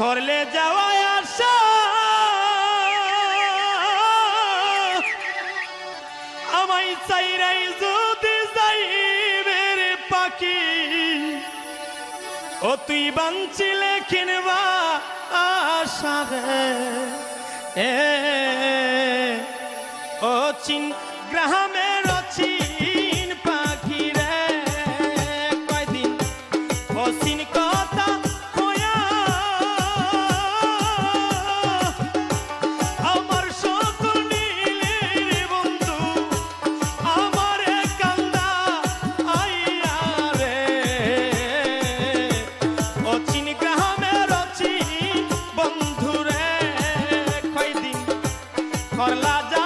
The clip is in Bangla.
করলে যাওয়া আসা আমায় চাইরাই যদি যাইবে রে পাখি, ও তুই বাঞ্চিলে কিনবা আশা রে। ও চিন গ্রামে করলা যা